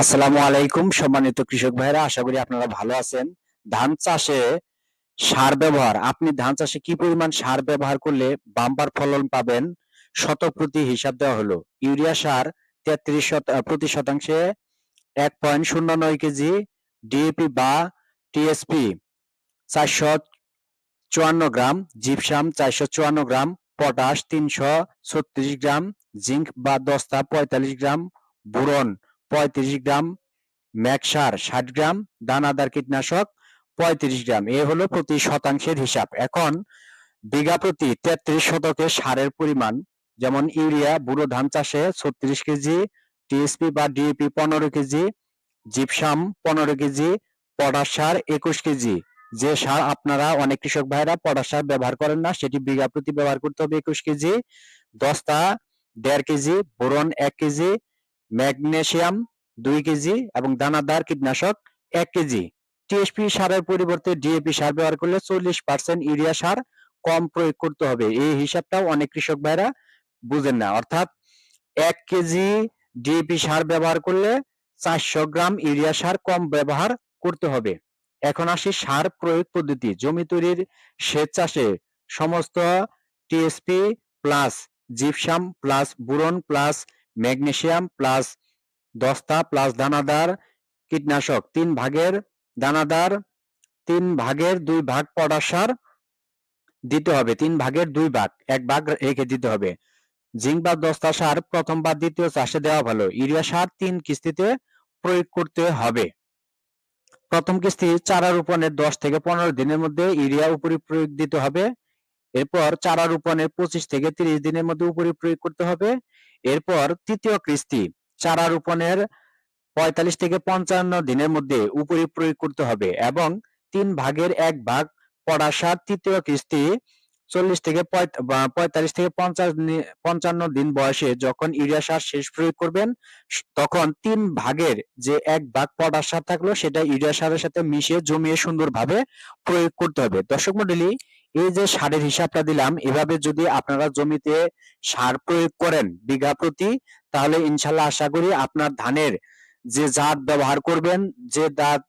আসসালামু আলাইকুম, সম্মানিত কৃষক ভাইরা আশা করি আপনারা ভালো আছেন। ধান চাষে সার ব্যবহার, আপনি ধান চাষে কি পরিমাণ সার ব্যবহার করলে বাম্পার ফলন পাবেন? শতপ্রতি হিসাব দেওয়া হলো। ইউরিয়া সার তেত্রিশ প্রতি শতাংশে এক পয়েন্ট শূন্য নয় কেজি, ডিএপি বা টিএসপি চারশো চুয়ান্ন গ্রাম, জিপসাম চারশো চুয়ান্ন গ্রাম, পটাশ তিনশো ছত্রিশ গ্রাম জিঙ্ক বা দস্তা পঁয়তাল্লিশ গ্রাম, বোরন পঁয়ত্রিশ গ্রাম ম্যাকসার ষাট গ্রাম, দানাদার কীটনাশক পঁয়ত্রিশ গ্রাম। এ হলো প্রতি শতাংশের হিসাব। এখন বিঘা প্রতি তেত্রিশ শতকে সারের পরিমাণ, যেমন ইউরিয়া, বুড়ো ধান চাষে ছত্রিশ কেজি, টিএসপি বা ডিএপি পনেরো কেজি, জিপসাম পনেরো কেজি, পটাশ সার একুশ কেজি। যে সার আপনারা অনেক কৃষক ভাইরা পটাশ সার ব্যবহার করেন না, সেটি বিঘা প্রতি ব্যবহার করতে হবে একুশ কেজি, দস্তা দেড় কেজি, বোরন এক কেজি ম্যাগনেসিয়াম দুই কেজি এবং দানাদার কীটনাশক এক কেজি। টিএসপি সারের পরিবর্তে ডিএপি সার ব্যবহার করলে চল্লিশ পার্সেন্ট ইউরিয়া সার কম প্রয়োগ করতে হবে। এই হিসাবটাও অনেক কৃষক ভাইরা বুঝেন না। অর্থাৎ এক কেজি ডিএপি সার ব্যবহার করলে চারশো গ্রাম ইউরিয়া সার কম ব্যবহার করতে হবে। এখন আসি সার প্রয়োগ পদ্ধতি। জমি তৈরির সেচ চাষে সমস্ত TSP plus gypsum plus boron plus magnesium plus দস্তা প্লাস দানাদার কীটনাশক তিন ভাগের দানাদার তিন ভাগের দুই ভাগ পটাশ সার দিতে হবে, তিন ভাগের দুই ভাগ, এক ভাগ রেখে দিতে হবে। জিঙ্ক বা দস্তা সার প্রথম বা দ্বিতীয় চাষে দেওয়া ভালো, ইউরিয়া সার তিন কিস্তিতে প্রয়োগ করতে হবে। প্রথম কিস্তি চারা রোপণের দশ থেকে পনেরো দিনের মধ্যে ইউরিয়া উপরে প্রয়োগ দিতে হবে। এরপর চারা রোপণের পঁচিশ থেকে তিরিশ দিনের মধ্যে উপরি প্রয়োগ করতে হবে। এরপর তৃতীয় কিস্তি, চারা রোপণের পঁয়তাল্লিশ থেকে পঞ্চান্ন দিনের মধ্যে উপরি প্রয়োগ করতে হবে এবং তিন ভাগের এক ভাগ পড়া সার তৃতীয় কিস্তি চল্লিশ থেকে পঁয়তাল্লিশ থেকে পঞ্চাশ পঞ্চান্ন দিন বয়সে যখন ইউরিয়া সার শেষ প্রয়োগ করবেন তখন তিন ভাগের যে এক ভাগ পটাশ সার থাকল সেটা ইউরিয়া সারের সাথে মিশিয়ে জমিয়ে সুন্দরভাবে প্রয়োগ করতে হবে। দর্শক মন্ডলী এই যে সারের হিসাবটা দিলাম, এভাবে যদি আপনারা জমিতে সার প্রয়োগ করেন বিঘা প্রতি, তাহলে ইনশাল্লাহ আশা করি আপনার ধানের যে জাত ব্যবহার করবেন, যে জাত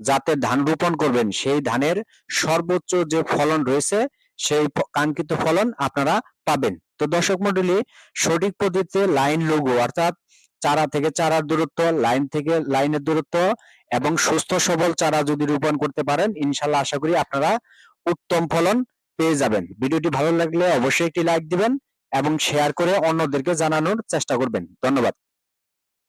জাতের ধান রোপণ করবেন, সেই ধানের সর্বোচ্চ যে ফলন রয়েছে, সেই কাঙ্ক্ষিত ফলন আপনারা পাবেন। তো দর্শক মন্ডলী, সঠিক পদ্ধতিতে লাইন লোগো অর্থাৎ চারা থেকে চারার দূরত্ব, লাইন থেকে লাইনের দূরত্ব এবং সুস্থ সবল চারা যদি রোপণ করতে পারেন, ইনশাল্লাহ আশা করি আপনারা উত্তম ফলন পেয়ে যাবেন। ভিডিওটি ভালো লাগলে অবশ্যই একটি লাইক দিবেন এবং শেয়ার করে অন্যদেরকে জানানোর চেষ্টা করবেন। ধন্যবাদ।